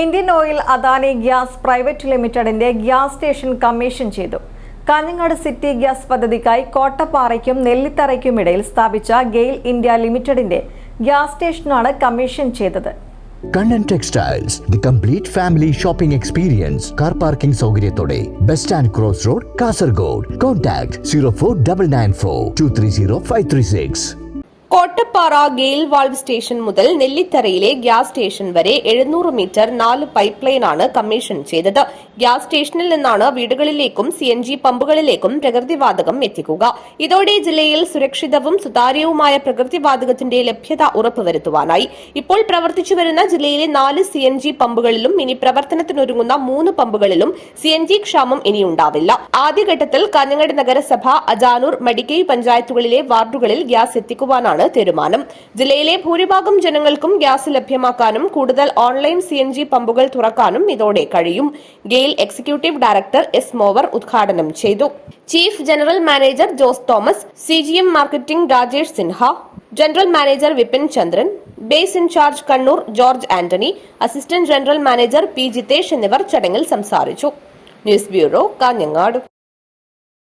Indian oil Adani gas private ലിമിറ്റഡിന്റെ gas station commission ചെയ്തു. Kanhangad city gas പദ്ധതിക്കായി കോട്ടപ്പാറയ്ക്കും നെല്ലിത്തറയ്ക്കും ഇടയിൽ സ്ഥാപിച്ച ഗെയിൽ ഇന്ത്യ ലിമിറ്റഡിന്റെ ഗ്യാസ് സ്റ്റേഷനാണ് കമ്മീഷൻ ചെയ്തത്. Kannan textiles the complete family shopping experience car parking സൗകര്യത്തോടെ bus stand cross road Kasaragod. Contact zero four double nine four two three zero five three six. Kottappara GAIL valve station മുതൽ നെല്ലിത്തറയിലെ gas station വരെ എഴുന്നൂറ് metre നാല് pipe ലൈനാണ് commission ചെയ്തത്. Gas സ്റ്റേഷനിൽ നിന്നാണ് വീടുകളിലേക്കും സി എൻ ജി പമ്പുകളിലേക്കും പ്രകൃതിവാതകം എത്തിക്കുക. ഇതോടെ ജില്ലയിൽ സുരക്ഷിതവും സുതാര്യവുമായ പ്രകൃതിവാതകത്തിന്റെ ലഭ്യത ഉറപ്പുവരുത്തുവാനായി. ഇപ്പോൾ പ്രവർത്തിച്ചുവരുന്ന ജില്ലയിലെ നാല് സി എൻ ജി പമ്പുകളിലും ഇനി പ്രവർത്തനത്തിനൊരുങ്ങുന്ന മൂന്ന് പമ്പുകളിലും സി എൻ ജി ക്ഷാമം ഇനിയുണ്ടാവില്ല. ആദ്യഘട്ടത്തിൽ കാഞ്ഞങ്ങാട് നഗരസഭ അജാനൂർ മടിക്കൈ പഞ്ചായത്തുകളിലെ വാർഡുകളിൽ ഗ്യാസ് എത്തിക്കുവാനാണ് തീരുമാനം. ജില്ലയിലെ ഭൂരിഭാഗം ജനങ്ങൾക്കും ഗ്യാസ് ലഭ്യമാക്കാനും കൂടുതൽ ഓൺലൈൻ സി എൻ ജി പമ്പുകൾ തുറക്കാനും ഇതോടെ കഴിയും. ഗെയിൽ എക്സിക്യൂട്ടീവ് ഡയറക്ടർ എസ് മോവർ ഉദ്ഘാടനം ചെയ്തു. Chief general manager Jose Thomas C G M marketing Rajesh Sinha general manager Vipin Chandran base in charge Kannur George Antony assistant general manager P Jitesh എന്നിവർ ചടങ്ങിൽ സംസാരിച്ചു. News bureau Kanhangad.